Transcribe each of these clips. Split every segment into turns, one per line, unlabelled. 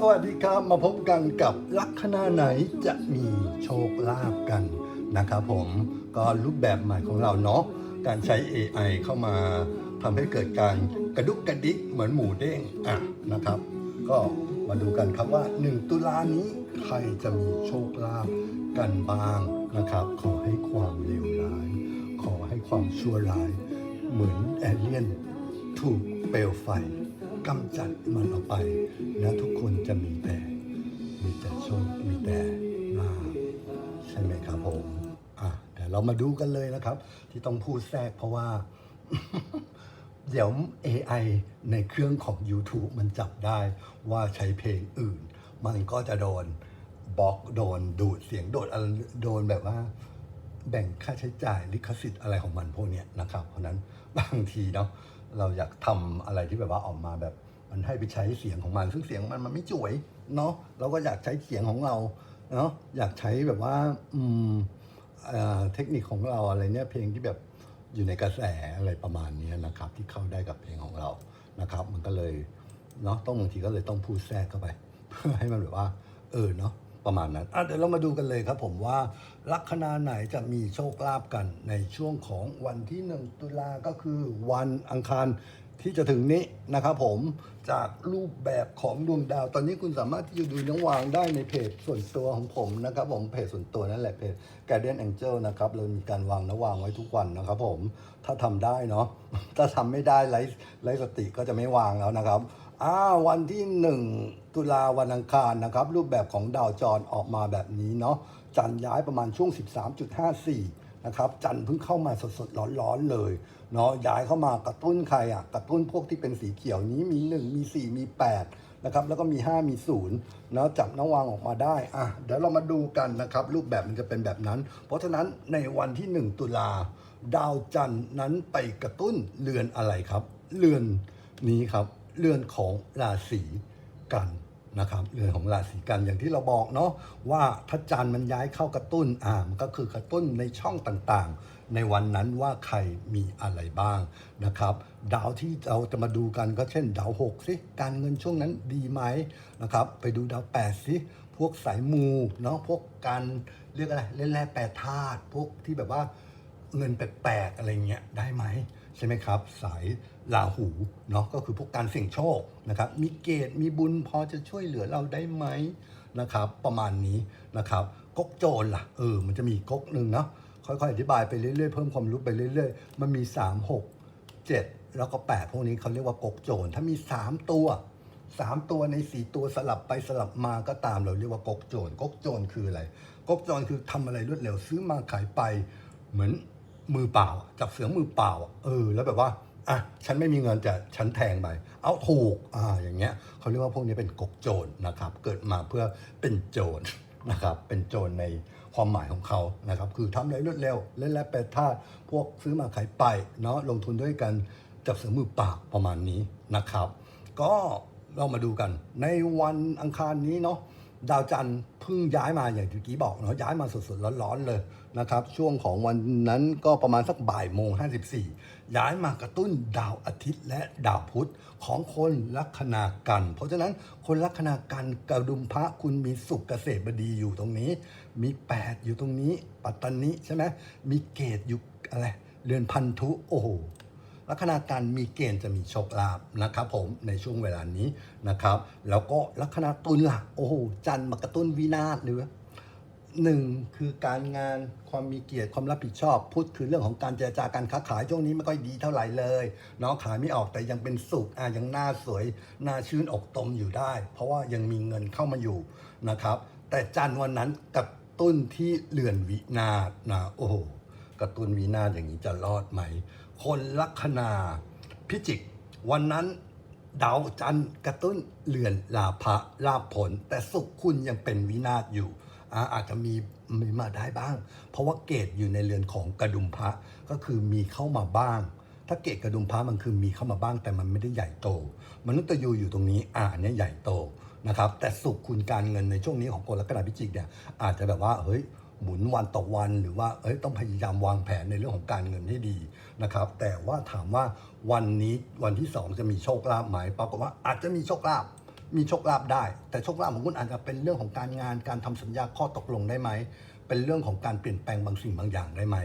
สวัสดีครับมาพบกันกับลัคนาไหนจะมีโชคลาภกันนะครับผมก็รูปแบบใหม่ของเราเนาะการใช้ AI เข้ามาทำให้เกิดการกระดุกกระดิกเหมือนหมูเด้งอะนะครับ ก็มาดูกันครับว่า 1 ตุลานี้ใครจะมีโชคลาภกันบ้างนะครับ ขอให้ความเลวร้าย ขอให้ความชั่วร้าย เหมือนแอเลียนถูกเปลวไฟ กำจัดมันออกไป แล้วทุกคนจะมีแต่ มีแต่โชคมีแต่ลาภใช่ไหมครับผมอะเดี๋ยวเรามาดูกันเลยนะครับ ที่ต้องพูดแทรกเพราะว่า เดี๋ยว AI ในเครื่องของ YouTube มันจับได้ว่าใช้เพลงอื่น มันก็จะโดนบล็อกโดนดูดเสียงโดนโดนแบบว่า แบ่งค่าใช้จ่ายลิขสิทธิ์อะไรของมันพวกเนี้ยนะครับ เพราะนั้นบางทีเนาะ เราอยากทำอะไรที่แบบว่าออกมาแบบมันให้ไปใช้เสียงของมัน ซึ่งเสียงมันมันไม่จ่วยเนาะเราก็อยากใช้เสียงของเราเนาะอยากใช้แบบว่าอืมเทคนิคของเราอะไรเนี่ยเพลงที่แบบอยู่ในกระแสอะไรประมาณนี้นะครับ ที่เข้าได้กับเพลงของเรานะครับ มันก็เลยเนาะต้องบางทีก็เลยต้องพูดแทรกเข้าไป เพื่อให้มันแบบว่า เออเนาะ ประมาณนั้นเดี๋ยวเรามาดูกันเลยครับผมว่าลัคนาไหนจะมีโชคลาภกันในช่วงของวันที่ 1 ตุลาก็คือวันอังคารที่จะถึงนี้นะครับผมจากรูปแบบของดวงดาว ตอนนี้คุณสามารถที่จะดูน้องวางได้ในเพจส่วนตัวของผมนะครับผมเพจส่วนตัวนั่นแหละเพจ Guardian Angel นะครับเรามีการวางนะวางไว้ทุกวันนะครับผมถ้าทำได้เนาะถ้าทำไม่ได้ไร้ไร้สติก็จะไม่วางแล้วนะครับ อ่าวันที่ 1 ตุลาวันอังคารนะครับ รูปแบบของดาวจรออกมาแบบนี้เนาะจันย้ายประมาณช่วง 13.54 นะครับ จันเพิ่งเข้ามาสดๆ ร้อนๆเลยเนาะย้ายเข้ามากระตุ้นใครอะกระตุ้นพวกที่เป็นสีเขียวนี้มี 1 มี 4 มี 8 นะครับ แล้วก็มี 5 มี0เนาะจับน้ำวางออกมาได้อะเดี๋ยวเรามาดูกันนะครับ รูปแบบมันจะเป็นแบบนั้น เพราะฉะนั้นในวันที่ 1 ตุลาดาวจันนั้นไปกระตุ้นเรือนอะไรครับ เรือนนี้ครับ เรือนของราศีกันนะครับเรือนของราศีกันอย่างที่เราบอกเนาะว่าถ้าจันทร์มันย้ายเข้ากระตุ้นอ่ามันก็คือกระตุ้นในช่องต่างๆ ในวันนั้นว่าใครมีอะไรบ้างนะครับ ดาวที่เราจะมาดูกันก็เช่น ดาวหกสิการเงินช่วงนั้นดีไหมนะครับ ไปดูดาวแปดสิพวกสายมูเนาะพวกการเรียกอะไรเล่นแร่แปรธาตุพวกที่แบบว่า เงินแปลกๆอะไรเงี้ยได้ไหมใช่ไหมครับ สายลาหูเนาะก็คือพวกการเสี่ยงโชคนะครับมีเกณฑ์มีบุญพอจะช่วยเหลือเราได้ไหมนะครับ ประมาณนี้นะครับก๊กโจรล่ะเออมันจะมีก๊กหนึ่งเนาะค่อยๆอธิบายไปเรื่อยๆเพิ่มความรู้ไปเรื่อยๆ มันมี 3 6 7 แล้วก็ 8 พวกนี้เขาเรียกว่าก๊กโจรถ้ามี 3 ตัว 3 ตัวใน 4 ตัวสลับไปสลับมาก็ตามเราเรียกว่าก๊กโจรก๊กโจรคืออะไรก๊กโจรคือทำอะไรรวดเร็วซื้อมาขายไปเหมือน มือเปล่า จับเสือมือเปล่า เออ แล้วแบบว่าอะฉันไม่มีเงินจะฉันแทงไปเอาถูกอ่าอย่างเงี้ยเขาเรียกว่าพวกนี้เป็นกกโจรนะครับ เกิดมาเพื่อเป็นโจรนะครับ เป็นโจรในความหมายของเขานะครับ คือทำอะไรรวดเร็ว เล่นแร่แปรธาตุพวกซื้อมาขายไปเนาะลงทุนด้วยกันจับเสือมือเปล่าประมาณนี้นะครับ ก็เรามาดูกันในวันอังคารนี้เนาะ ดาวจันทร์เพิ่งย้ายมาอย่างที่กี้บอกเนาะย้ายมาสดๆร้อนๆเลยนะครับ ช่วงของวันนั้นก็ประมาณสักบ่ายโมง 54 ย้ายมากระตุ้นดาวอาทิตย์และดาวพุธของคนลัคนากัน เพราะฉะนั้นคนลัคนากันกระดุมพระคุณมีสุขเกษตรบดีอยู่ตรงนี้ มี 8 อยู่ตรงนี้ ปัตตานิใช่ไหมมีเกตอยู่อะไรเรือนพันธุโอ้โห ลัคนาการมีเกณฑ์จะมีโชคลาภนะครับผมในช่วงเวลานี้นะครับ แล้วก็ลัคนาตุลล่ะโอ้โหจันมากระตุ้นวินาศหรือหนึ่งคือการงานความมีเกียรติความรับผิดชอบพุธคือเรื่องของการเจรจาการค้าขายช่วงนี้ไม่ค่อยดีเท่าไหร่เลยเนาะขายไม่ออกแต่ยังเป็นสุขอะยังหน้าสวยหน้าชื่นอกตมอยู่ได้ เพราะว่ายังมีเงินเข้ามาอยู่นะครับ แต่จันวันนั้นกระตุ้นที่เรือนวินาศนะโอ้โหกระตุ้นวินาศอย่างนี้จะรอดไหม คนลัคนาพิจิก วันนั้นดาวจันทร์กระตุ้นเรือนลาภะลาผล แต่สุขคุณยังเป็นวินาศอยู่อาจจะมีมีมาได้บ้าง เพราะว่าเกตอยู่ในเรือนของกระดุมพระก็คือมีเข้ามาบ้าง ถ้าเกตกระดุมพระมันคือมีเข้ามาบ้าง แต่มันไม่ได้ใหญ่โต มนุษย์ตยูอยู่ตรงนี้อ่านเนี้ยใหญ่โตนะครับแต่สุขคุณการเงินในช่วงนี้ของคนลัคนาพิจิกเนี่ยอาจจะแบบว่าเฮ้ย หมุนวันต่อวันหรือว่าเอ้ยต้องพยายามวางแผนในเรื่องของการเงินให้ดีนะครับ แต่ว่าถามว่าวันนี้วันที่ 2 จะมีโชคลาภไหมปรากฏว่าอาจจะมีโชคลาภมีโชคลาภได้ แต่โชคลาภของคุณอาจจะเป็นเรื่องของการงานการทำสัญญาข้อตกลงได้ไหมเป็นเรื่องของการเปลี่ยนแปลงบางสิ่งบางอย่างได้ไหม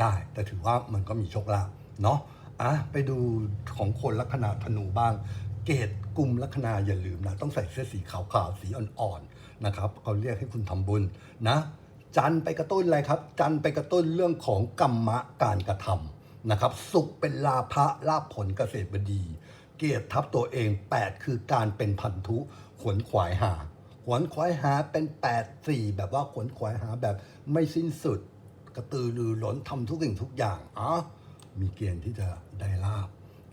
ได้ แต่ถือว่ามันก็มีโชคลาภเนาะอะไปดูของคนลัคนาธนูบ้าง เกตกลุ่มลัคนาอย่าลืมนะต้องใส่เสื้อสีขาวๆสีอ่อนๆนะครับเขาเรียกให้คุณทำบุญนะ จันไปกระตุ้นอะไรครับ จันไปกระตุ้นเรื่องของกรรมะการกระทำนะครับ สุขเป็นลาภะลาภผลเกษตรบดี เกียรติทับตัวเอง 8 คือการเป็นพันธุขวนขวายหา ขวนขวายหาเป็น 8 4 แบบว่าขวนขวายหาแบบไม่สิ้นสุด กระตือรือร้นทำทุกสิ่งทุกอย่างอ๋อมีเกณฑ์ที่จะได้ลาบ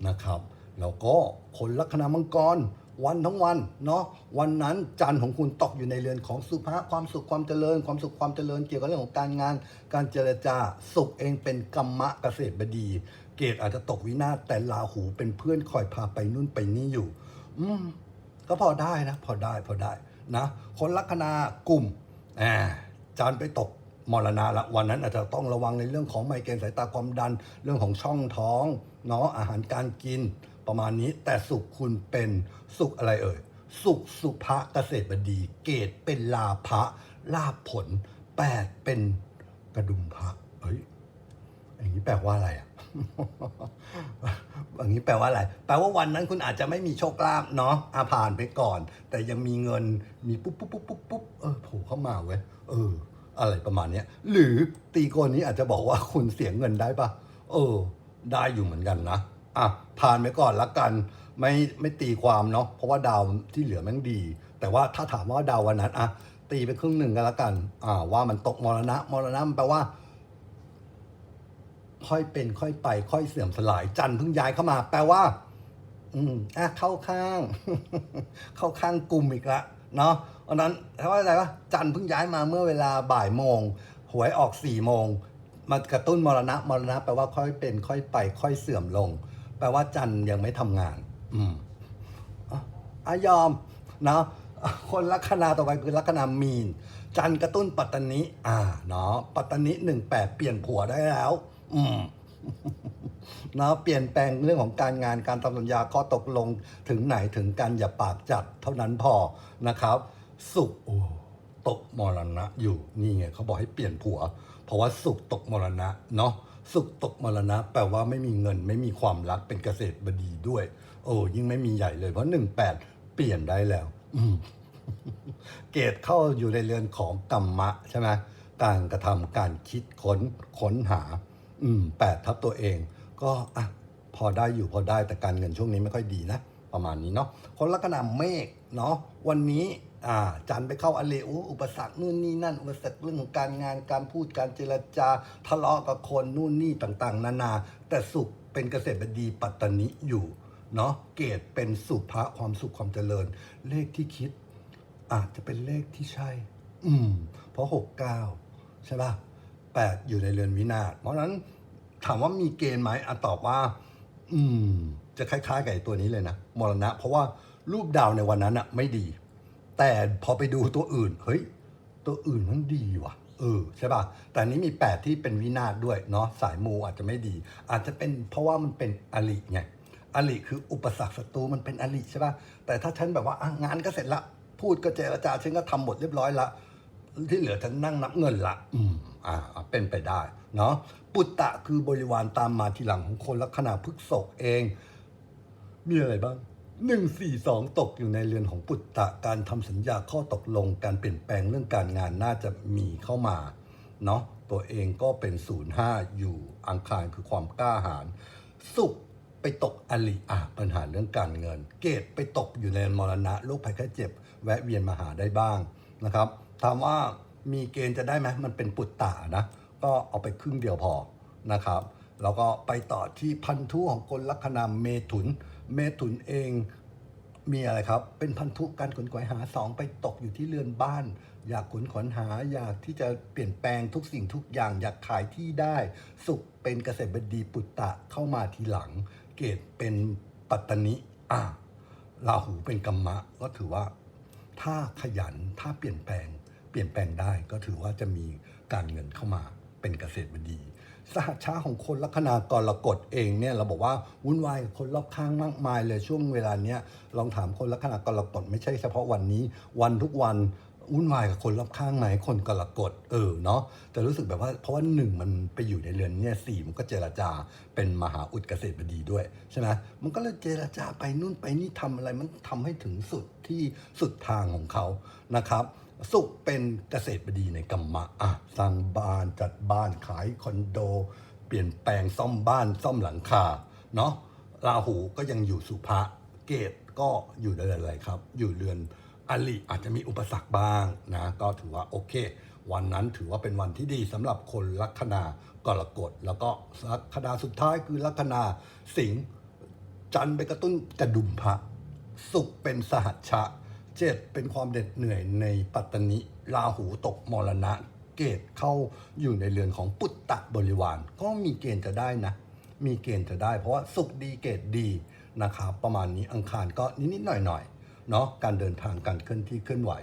นะครับ แล้วก็คนลัคนามังกร วันทั้งวันเนาะวันนั้นจันทร์ของคุณตกอยู่ในเรือนของสุภาความสุขความเจริญ ความสุขความเจริญ เกี่ยวกับเรื่องของการงาน การเจรจาสุขเองเป็นกรรมะเกษตรบดี เกตอาจจะตกวินาศแต่ลาหูเป็นเพื่อนคอยพาไปนู่นไปนี่อยู่ อืมก็พอได้นะ พอได้พอได้นะคนลัคนากลุ่มอ่าจานไปตกมรณะละวันนั้นอาจจะต้องระวังในเรื่องของไมเกรนสายตาความดัน เรื่องของช่องท้องเนาะอาหารการกิน ประมาณนี้ แต่สุขคุณเป็นสุขอะไรเอ่ย สุขสุภะเกษตรบดี เกตเป็นลาภะลาภผลแปดเป็นกระดุมพระเฮ้ยอย่างนี้แปลว่าอะไรอะอย่างนี้แปลว่าอะไร แปลว่าวันนั้นคุณอาจจะไม่มีโชคลาภเนาะอาผ่านไปก่อน แต่ยังมีเงิน มีปุ๊บปุ๊บปุ๊บปุ๊บปุ๊บเออโผล่เข้ามาเว้ย เออ อะไรประมาณเนี้ย หรือตีโกนนี้อาจจะบอกว่าคุณเสียเงินได้ปะเออ ได้อยู่เหมือนกันนะ อะผ่านไปก่อนละกัน ไม่ไม่ตีความเนาะเพราะว่าดาวที่เหลือแม่งดี แต่ว่าถ้าถามว่าดาววันนั้นอะตีไปครึ่งหนึ่งกันละกัน อ่า ว่ามันตกมรณะมรณะมันแปลว่า ค่อยเป็น ค่อยไป ค่อยเสื่อมสลายจันทร์เพิ่งย้ายเข้ามา แปลว่า อืมอะเข้าข้าง เข้าข้างกลุ่มอีกละเนาะเพราะฉะนั้นแปลว่าอะไรวะจันทร์เพิ่งย้ายมาเมื่อเวลาบ่ายโมงหวยออกสี่โมงมากระตุ้นมรณะมรณะแปลว่าค่อยเป็น ค่อยไป ค่อยเสื่อมลง แปลว่าจันยังไม่ทำงาน อืมอะยอมเนาะคนลัคนาต่อไปคือลัคนามีน จันกระตุ้นปัตตานิอ่าเนาะปัตตานิหนึ่งแปดเปลี่ยนผัวได้แล้ว อืมเนาะเปลี่ยนแปลงเรื่องของการงานการทำสัญญาข้อตกลงถึงไหนถึงกันอย่าปากจัดเท่านั้นพอนะครับ สุขโอ้ตกมรณะอยู่นี่ไงเขาบอกให้เปลี่ยนผัว เพราะว่าสุขตกมรณะเนาะ สุขตกมรณะ แปลว่าไม่มีเงินไม่มีความรักเป็นเกษตรบดีด้วย โอ้ยิ่งไม่มีใหญ่เลยเพราะหนึ่งแปดเปลี่ยนได้แล้ว อืเกตเข้าอยู่ในเรือนของกรรมะใช่ไหมการกระทำการคิดค้นค้นหา อืมแปดทับตัวเอง ก็อะพอได้อยู่พอได้แต่การเงินช่วงนี้ไม่ค่อยดีนะ ประมาณนี้เนาะคนลัคนาเมฆเนาะวันนี้ จันไปเข้าอเลอุอุปสรรคนู่นนี่นั่น อุปสรรคเรื่องของการงานการพูดการเจรจาทะเลาะกับคนนู่นนี่ต่างๆ นานา แต่สุขเป็นเกษตรบดีปัตตานิอยู่เนาะเกตเป็นสุภะความสุขความเจริญ เลขที่คิด อาจจะเป็นเลขที่ใช่ อืม เพราะหกเก้าใช่ป่ะแปดอยู่ในเรือนวินาศเพราะนั้นถามว่ามีเกณฑ์ไหมอะตอบว่า อืม จะคล้ายๆกับตัวนี้เลยนะมรณะ เพราะว่ารูปดาวในวันนั้นอะไม่ดี แต่พอไปดูตัวอื่น เฮ้ย ตัวอื่นมันดีว่ะ เออ ใช่ป่ะ แต่นี้มีแปดที่เป็นวินาศด้วยเนาะ สายมูอาจจะไม่ดี อาจจะเป็นเพราะว่ามันเป็นอลิไง อลิคืออุปสรรคศัตรูมันเป็นอลิใช่ป่ะ แต่ถ้าฉันแบบว่าอะงานก็เสร็จละ พูดก็เจรจาฉันก็ทำหมดเรียบร้อยละ ที่เหลือฉันนั่งนับเงินละ อืม อ่า เป็นไปได้ เนาะ ปุตตะคือบริวารตามมาทีหลังของคนลักษณะพฤกษกเอง มีอะไรบ้าง หนึ่งสี่สองตกอยู่ในเรือนของปุตตะการทำสัญญาข้อตกลงการเปลี่ยนแปลงเรื่องการงานน่าจะมีเข้ามาเนาะตัวเองก็เป็นศูนย์ห้าอยู่อังคารคือความกล้าหาญสุขไปตกอลิอะปัญหาเรื่องการเงิน เกตไปตกอยู่ในมรณะโรคภัยไข้เจ็บ แวะเวียนมาหาได้บ้างนะครับถามว่ามีเกณฑ์จะได้ไหมมันเป็นปุตตะนะ ก็เอาไปครึ่งเดียวพอนะครับ แล้วก็ไปต่อที่พันธุของคนลัคนาเมถุน เมถุนเองมีอะไรครับ เป็นพันธุการขนขวายหาสองไปตกอยู่ที่เรือนบ้าน อยากขนขวายหาอยากที่จะเปลี่ยนแปลงทุกสิ่งทุกอย่าง อยากขายที่ได้ สุขเป็นเกษตรบดีปุตตะเข้ามาทีหลัง เกตเป็นปัตตนิอ่าราหูเป็นกรรมะก็ถือว่า ถ้าขยันถ้าเปลี่ยนแปลง เปลี่ยนแปลงได้ก็ถือว่าจะมีการเงินเข้ามาเป็นเกษตรบดี สหัชชาของคนลัคนากรกฎเองเนี่ยเราบอกว่าวุ่นวายกับคนรอบข้างมากมายเลยช่วงเวลาเนี้ยลองถามคนลัคนากรกฎไม่ใช่เฉพาะวันนี้ วันทุกวันวุ่นวายกับคนรอบข้างไหมคนกรกฎเออเนาะแต่รู้สึกแบบว่าเพราะว่าหนึ่งมันไปอยู่ในเรือนเนี่ยสี่มันก็เจรจาเป็นมหาอุดเกษตรบดีด้วยใช่ไหมมันก็เลยเจรจาไปนู่นไปนี่ทำอะไรมันทำให้ถึงสุดที่สุดทางของเขานะครับ สุขเป็นเกษตรบดีในกรรมะอะสร้างบ้านจัดบ้านขายคอนโด เปลี่ยนแปลงซ่อมบ้านซ่อมหลังคาเนาะราหูก็ยังอยู่สุภะเกตก็อยู่เรือนอะไรครับ อยู่เรือนอลิอาจจะมีอุปสรรคบ้างนะก็ถือว่าโอเค วันนั้นถือว่าเป็นวันที่ดีสำหรับคนลัคนากรกฎแล้วก็ลัคนาสุดท้ายคือลัคนาสิงห์จันไปกระตุ้นกระดุมพระสุขเป็นสหัชชะ เจ็ดเป็นความเด็ดเหนื่อยในปัตตนิราหูตกมรณะ เกตเข้าอยู่ในเรือนของปุตตะบริวาร ก็มีเกณฑ์จะได้นะ มีเกณฑ์จะได้ เพราะว่าสุขดีเกตดีนะครับประมาณนี้อังคารก็นิดๆหน่อยๆเนาะการเดินทางการเคลื่อนที่เคลื่อนไหว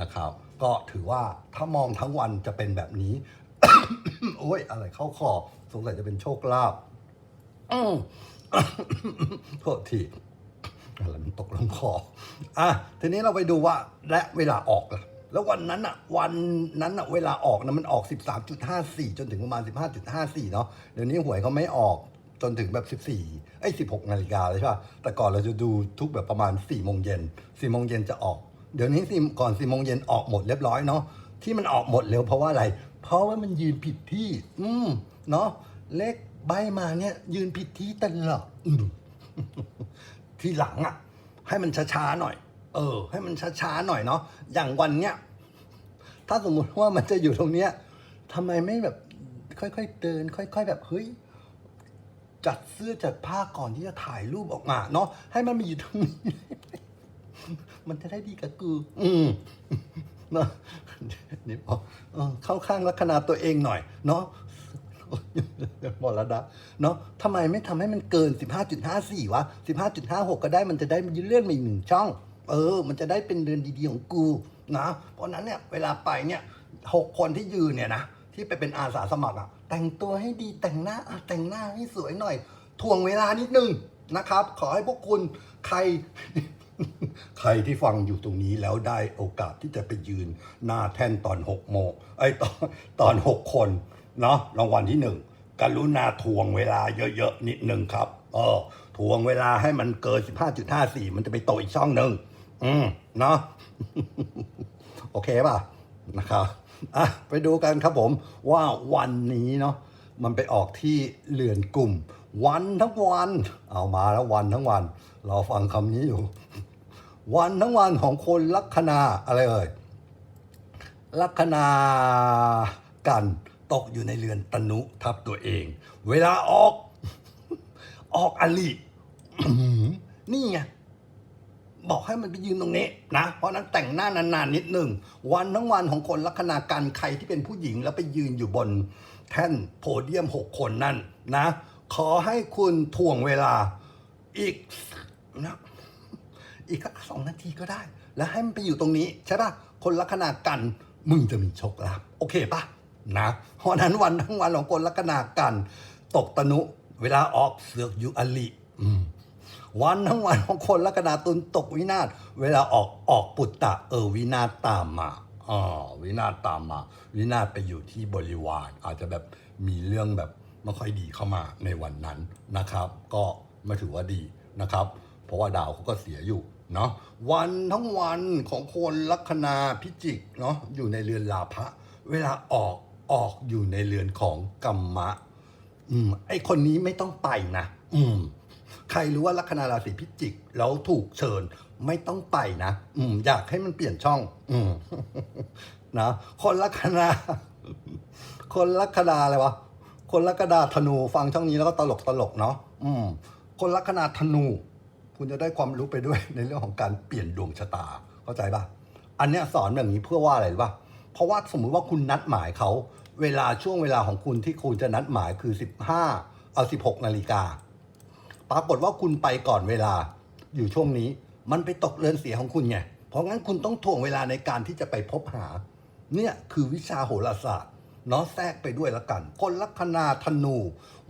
นะครับ ก็ถือว่าถ้ามองทั้งวันจะเป็นแบบนี้ โอ้ยอะไรเข้าคอสงสัยจะเป็นโชคลาภอืมโทษที อะไรมันตกลงคออะทีนี้เราไปดูว่าและเวลาออกล่ะแล้ววันนั้นอะวันนั้นอะเวลาออกนะมันออก 13.54 จนถึงประมาณ 15.54 เนาะเดี๋ยวนี้หวยเขาไม่ออกจนถึงแบบ 14ไอ้ย16 นาฬิกาเลยใช่ป่ะแต่ก่อนเราจะดูทุกแบบประมาณ4โมงเย็น4โมงเย็นจะออก เดี๋ยวนี้สี่ก่อน4โมงเย็นออกหมดเรียบร้อยเนาะที่มันออกหมดเร็วเพราะว่าอะไร เพราะว่ามันยืนผิดที่ อืมเนาะเลขใบมาเนี่ยยืนผิดที่ตลอด ทีหลังอะ ให้มันช้าๆหน่อย เออ ให้มันช้าๆหน่อยเนาะอย่างวันเนี้ยถ้าสมมุติว่ามันจะอยู่ตรงเนี้ยทำไมไม่แบบ ค่อยๆเดิน ค่อย ๆ แบบเฮ้ยจัดเสื้อจัดผ้าก่อนที่จะถ่ายรูปออกมา เนาะให้มันมาอยู่ตรงนี้ มันจะได้ดีกับกูอืมเนาะนี่พอเออเข้าข้างลัคนาตัวเองหน่อย เนาะ มรณะเนาะทำไมไม่ทำให้มันเกิน 15.54 วะ 15.56 ก็ได้มันจะได้มันเลื่อนมาอีกหนึ่งช่อง เออ มันจะได้เป็นเดือนดีๆของกูนะ เพราะนั้นเนี่ยเวลาไปเนี่ยหกคนที่ยืนเนี่ยนะที่ไปเป็นอาสาสมัครอะแต่งตัวให้ดีแต่งหน้าแต่งหน้าให้สวยหน่อยถ่วงเวลานิดนึงนะครับ ขอให้พวกคุณใคร ใครที่ฟังอยู่ตรงนี้แล้วได้โอกาสที่จะไปยืนหน้าแท่นตอนหกโมงไอ้ตอนตอนหกคนเนาะรางวัลที่หนึ่ง กรุณาทวงเวลาเยอะๆนิดหนึ่งครับ เออทวงเวลาให้มันเกิน15.54มันจะไปโตอีกช่องหนึ่งอืมเนาะโอเคป่ะนะครับอะไปดูกันครับผมว่าวันนี้เนาะมันไปออกที่เรือนกลุ่ม วันทั้งวัน เอามาแล้ววันทั้งวันเราฟังคำนี้อยู่ วันทั้งวันของคนลัคนาอะไรเอ่ยลัคนากัน ตกอยู่ในเรือนตนุทับตัวเอง เวลาออก ออกอลินี่ไงบอกให้มันไปยืนตรงนี้นะ เพราะนั้นแต่งหน้านานๆนิดหนึ่งวันทั้งวันของคนลัคนาการใครที่เป็นผู้หญิงแล้วไปยืนอยู่บน แท่นโพเดียมหกคนนั่นนะ ขอให้คุณถ่วงเวลาอีกนะอีกสักสองนาทีก็ได้ แล้วให้มันไปอยู่ตรงนี้ ใช่ป่ะคนลัคนากันมึงจะมีโชคลาภโอเคป่ะ นะเพราะนั้นวันทั้งวันของคนลัคนากัน ตกตนุ เวลาออกเสือกอยู่อลิวันทั้งวันของคนลัคนาตุลตกวินาศเวลาออกออกปุตตะ เออวินาศตามมาอ๋อวินาศตามมา วินาศไปอยู่ที่บริวาร อาจจะแบบมีเรื่องแบบไม่ค่อยดีเข้ามาในวันนั้นนะครับ ก็ไม่ถือว่าดีนะครับ เพราะว่าดาวเขาก็เสียอยู่เนาะวันทั้งวันของคนลัคนาพิจิกเนาะอยู่ในเรือนลาภะเวลาออก ออกอยู่ในเรือนของกัมมะ อืม ไอคนนี้ไม่ต้องไปนะ อืม ใครรู้ว่าลัคนาราศีพิจิก แล้วถูกเชิญไม่ต้องไปนะ อืม อยากให้มันเปลี่ยนช่อง อืม นะ คนลัคนา คนลัคนาอะไรวะ คนลัคนาธนูฟังช่องนี้แล้วก็ตลกตลกเนาะ อืม คนลัคนาธนู คุณจะได้ความรู้ไปด้วยในเรื่องของการเปลี่ยนดวงชะตา เข้าใจป่ะอันเนี้ยสอนแบบนี้เพื่อว่าอะไรรู้ป่ะเพราะว่าสมมุติว่าคุณนัดหมายเขา เวลาช่วงเวลาของคุณที่คุณจะนัดหมายคือ 15 เอา 16 นาฬิกา ปรากฏว่าคุณไปก่อนเวลาอยู่ช่วงนี้ มันไปตกเรือนเสียของคุณไง เพราะงั้นคุณต้องถ่วงเวลาในการที่จะไปพบหา เนี่ยคือวิชาโหราศาสตร์เนาะแทรกไปด้วยละกัน คนลัคนาธนู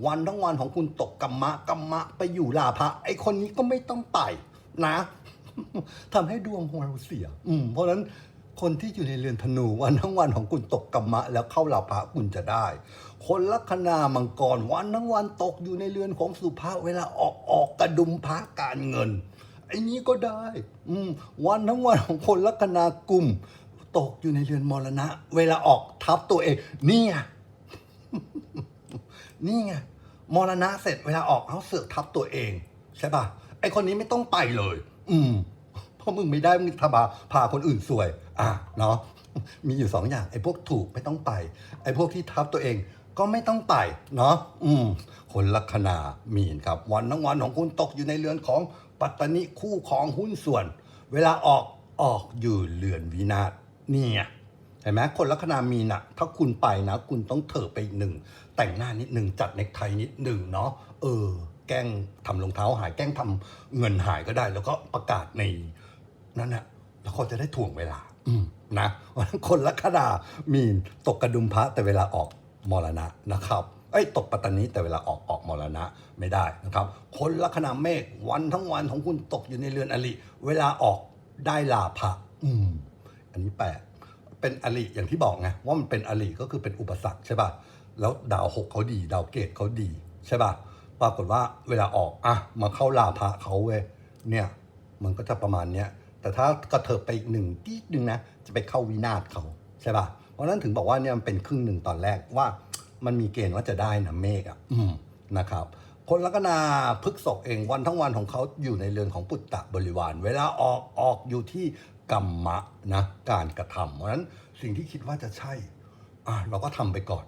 วันทั้งวันของคุณตกกรรมะกรรมะไปอยู่ลาภะไอคนนี้ก็ไม่ต้องไปนะทำให้ดวงของเราเสีย อืมเพราะฉะนั้น คนที่อยู่ในเรือนธนูวันทั้งวันของคุณตกกรรมะ แล้วเข้าหลาภะคุณจะได้ คนลัคนามังกรวันทั้งวันตกอยู่ในเรือนของสุภาเวลาออกออกกระดุมพระการเงินไอ้นี้ก็ได้ อืมวันทั้งวันของคนลัคนากลุ่มตกอยู่ในเรือนมรณะ เวลาออกทับตัวเองเนี่ยนี่ไงมรณะเสร็จเวลาออกเอาเสือกทับตัวเอง ใช่ป่ะไอคนนี้ไม่ต้องไปเลย อืมเพราะมึงไม่ได้มึงทบาพาคนอื่นสวย อะเนาะมีอยู่สองอย่างไอ้พวกถูกไม่ต้องไป ไอ้พวกที่ทับตัวเองก็ไม่ต้องไปเนาะอืมคนลัคนามีนครับ วันทั้งวันของคุณตกอยู่ในเรือนของปัตตนิคู่ของหุ้นส่วน เวลาออกออกอยู่เรือนวินาศนี่ไงเห็นไหมคนลัคนามีน่ะถ้าคุณไปนะ คุณต้องเถอะไปหนึ่ง แต่งหน้านิดหนึ่งจัดเนคไทนิดหนึ่งเนาะเออ แกล้งทำรองเท้าหายแกล้งทำเงินหายก็ได้ แล้วก็ประกาศในนั่นน่ะแล้วเขาจะได้ถ่วงเวลา นะวันคนลัคนามีนตกกระดุมพระแต่เวลาออกมรณะนะครับไอ้ตกปัตตานีแต่เวลาออกออกมรณะไม่ได้นะครับ คนลัคนาเมฆวันทั้งวันของคุณตกอยู่ในเรือนอริเวลาออกได้ลาภะอืม อันนี้แปลกเป็นอริอย่างที่บอกไงว่ามันเป็นอริก็คือเป็นอุปสรรคใช่ป่ะแล้วดาวหกเขาดี ดาวเกตเขาดีใช่ป่ะปรากฏว่าเวลาออกอะมาเข้าลาภะเขาเว้ยเนี่ย มันก็จะประมาณเนี้ย แต่ถ้ากระเถิบไปอีกหนึ่งทีหนึ่งนะจะไปเข้าวินาศเขาใช่ป่ะเพราะฉะนั้นถึงบอกว่าเนี่ยมันเป็นครึ่งหนึ่งตอนแรกว่ามันมีเกณฑ์ว่าจะได้นะเมฆอะอืมนะครับ คนลัคนาพฤกษกเองวันทั้งวันของเขาอยู่ในเรือนของปุตตะบริวาร เวลาออกออกอยู่ที่กรรมะนะการกระทำเพราะฉะนั้นสิ่งที่คิดว่าจะใช่อะเราก็ทำไปก่อน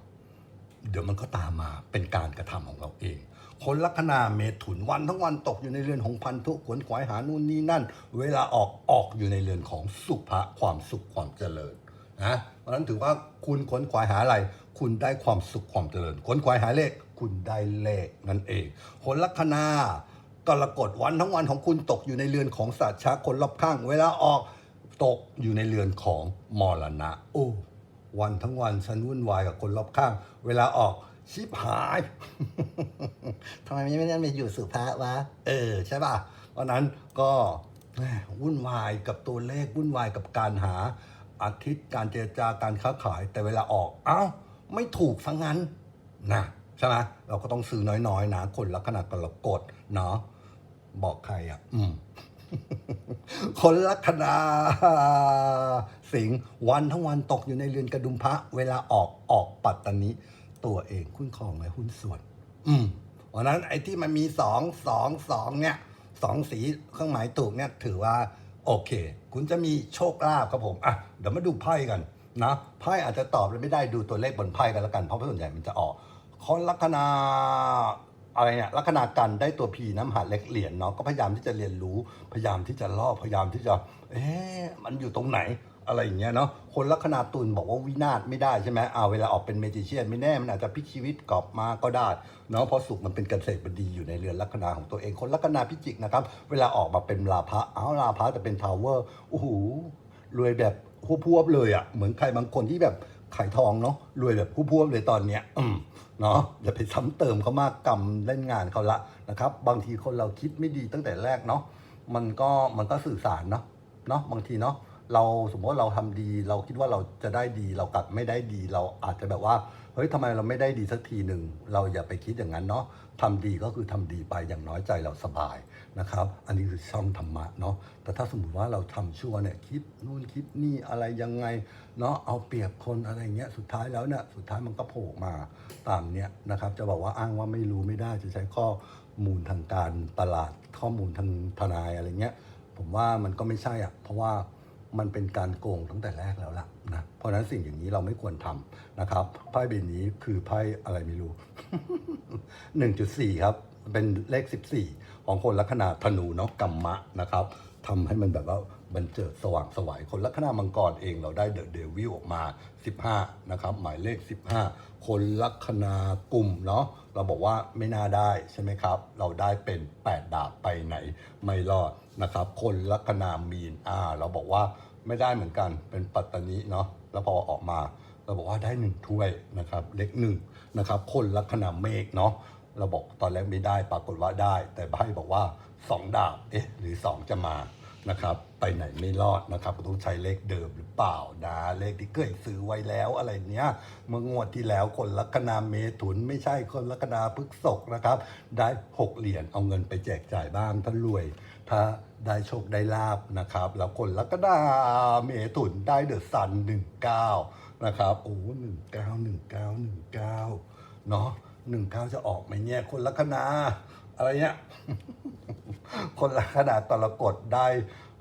เดี๋ยวมันก็ตามมาเป็นการกระทำของเราเอง คนลัคนาเมถุนวันทั้งวันตกอยู่ในเรือนของพันธุขวนขวายหานู่นนี่นั่น เวลาออกออกอยู่ในเรือนของสุภะความสุขความเจริญนะเพราะนั้นถือว่าคุณขวนขวายหาอะไร คุณได้ความสุขความเจริญขวนขวายหาเลข คุณได้เลขนั่นเองคนลัคนากรกฎวันทั้งวันของคุณตกอยู่ในเรือนของสัตว์ชะคนรอบข้าง เวลาออกตกอยู่ในเรือนของมรณะโอ้วันทั้งวันฉันวุ่นวายกับคนรอบข้าง เวลาออก ชิบหายทำไมไม่ได้ไปอยู่สุภาพวะ เออ ใช่ป่ะเพราะนั้นก็วุ่นวายกับตัวเลขวุ่นวายกับการหาอาทิตย์การเจรจาการค้าขายแต่เวลาออก เอ้า ไม่ถูกสังงั้นนะใช่ไหมเราก็ต้องซื้อน้อยๆนะคนลักษณะกรกฎเนาะบอกใครอะ อืมคนลัคนาสิงวันทั้งวันตกอยู่ในเรือนกระดุมพระ เวลาออกออกปัตตานี ตัวเองคุ้นครองและหุ้นส่วน อืมเพราะฉะนั้นไอ้ที่มันมีสองสองสองเนี่ยสองสีเครื่องหมายถูกเนี่ยถือว่า โอเค คุณจะมีโชคลาภครับผมอะเดี๋ยวมาดูไพ่กันนะไพ่อาจจะตอบเลยไม่ได้ดูตัวเลขบนไพ่กันแล้วกัน เพราะส่วนใหญ่มันจะออกคนลัคนาอะไรเนี่ยลัคนากันได้ตัวพีน้ำหาเล็กเหรียญเนาะก็พยายามที่จะเรียนรู้พยายามที่จะล่อพยายามที่จะ เอ๊ะมันอยู่ตรงไหน อะไรอย่างเงี้ยเนาะคนลัคนาตุลบอกว่าวินาศไม่ได้ใช่ไหมเอาเวลาออกเป็นเมจิเชียนไม่แน่มันอาจจะพลิกชีวิตกลับมาก็ได้เนาะเพราะสุขมันเป็นเกษตรบดีอยู่ในเรือนลัคนาของตัวเองคนลัคนาพิจิกนะครับเวลาออกมาเป็นลาภะอ้าลาภะแต่เป็นทาวเวอร์โอ้โหรวยแบบพวบๆเลยอะ่ะเหมือนใครบางคนที่แบบขายทองเนาะรวยแบบพวบๆเลยตอนเนี้ยอืมเนาะอย่าไปซ้ำเติมเขามากกรรมเล่นงานเขาละนะครับ บางทีคนเราคิดไม่ดีตั้งแต่แรกเนาะมันก็มันก็สื่อสารเนาะเนาะบางทีเนาะ เราสมมติว่าเราทำดี เราคิดว่าเราจะได้ดี เรากลับไม่ได้ดี เราอาจจะแบบว่าเฮ้ยทำไมเราไม่ได้ดีสักทีหนึ่งเราอย่าไปคิดอย่างนั้นเนาะทำดีก็คือทำดีไปอย่างน้อยใจเราสบายนะครับ อันนี้คือช่องธรรมะเนาะแต่ถ้าสมมติว่าเราทำชั่วเนี่ยคิดนู่นคิดนี่อะไรยังไงเนาะเอาเปรียบคนอะไรเงี้ยสุดท้ายแล้วเนี่ยสุดท้ายมันก็โผล่มาตามเนี้ยนะครับ จะบอกว่าอ้างว่าไม่รู้ไม่ได้จะใช้ข้อมูลทางการตลาดข้อมูลทางทนายอะไรเงี้ย ผมว่ามันก็ไม่ใช่อะเพราะว่า มันเป็นการโกงตั้งแต่แรกแล้วล่ะนะเพราะฉะนั้นสิ่งอย่างนี้เราไม่ควรทำนะครับไพ่ใบนี้คือไพ่อะไรไม่รู้ 1.4 ครับ เป็นเลข 14 ของคนลัคนาธนูเนาะกัมมะนะครับทำให้มันแบบว่า บันเจิดสว่างสวัยคนลัคนามังกรเองเราได้เดอะเดวิลออกมา 15 นะครับ หมายเลข 15 คนลัคนากลุ่มเนาะเราบอกว่าไม่น่าได้ใช่ไหมครับ เราได้เป็น 8 ดาบไปไหน ไม่รอดนะครับ คนลัคนามีนอ่าเราบอกว่าไม่ได้เหมือนกันเป็นปัตตานีเนาะแล้วพอออกมา เราบอกว่าได้หนึ่งถ้วยนะครับเลขหนึ่งนะครับ คนลัคนาเมฆเนาะเราบอกตอนแรกไม่ได้ปรากฏว่าได้ แต่ไพ่บอกว่าสองดาบเอ๊ะหรือสองจะมา นะครับ ไปไหนไม่รอดนะครับต้องใช้เลขเดิมหรือเปล่านะเลขที่เคยซื้อไว้แล้วอะไรเนี้ยเมื่องวดที่แล้วคนลัคนาเมถุนไม่ใช่คนลัคนาพฤกษกนะครับ ได้หกเหรียญเอาเงินไปแจกจ่ายบ้างท่านรวย ถ้าได้โชคได้ลาบนะครับ แล้วคนลัคนาเมถุนได้เดอะซันหนึ่งเก้านะครับโอ้หนึ่งเก้าหนึ่งเก้าหนึ่งเก้าเนาะหนึ่งเก้าจะออกไหมเนี่ยคนลัคนา อะไรเนี้ย คนลัคนาตรกฎได้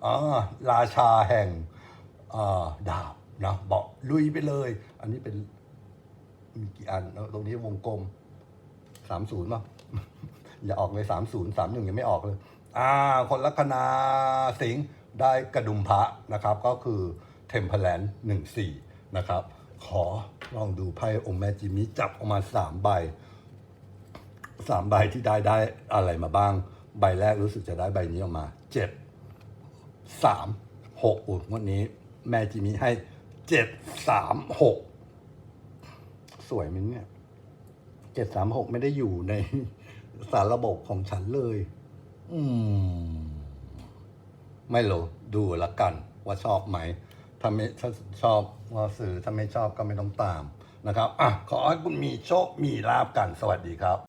อ่าราชาแห่งอ่าดาบนะบอกลุยไปเลย อันนี้เป็นมีกี่อันแล้วตรงนี้วงกลมสามศูนย์ป่ะอย่าออกเลยสามศูนย์สามหนึ่งยังไม่ออกเลย อ่า คนลัคนาสิงห์ได้กระดุมพระนะครับ ก็คือเทมเพลนหนึ่งสี่นะครับ ขอลองดูไพ่องค์แม่จิมิจับออกมาสามใบ สามใบที่ได้ได้อะไรมาบ้าง ใบแรกรู้สึกจะได้ใบนี้ออกมาเจ็ดสามหกอุดวันนี้ แม่จิมิให้เจ็ดสามหกสวยไหมเนี่ยเจ็ดสามหกไม่ได้อยู่ในสารระบบของฉันเลย อืม ไม่รู้ดูละกันว่าชอบไหม ถ้าไม่ถ้าชอบก็ซื้อถ้าไม่ชอบก็ไม่ต้องตามนะครับ อะ ขอให้คุณมีโชค มีลาบกัน สวัสดีครับ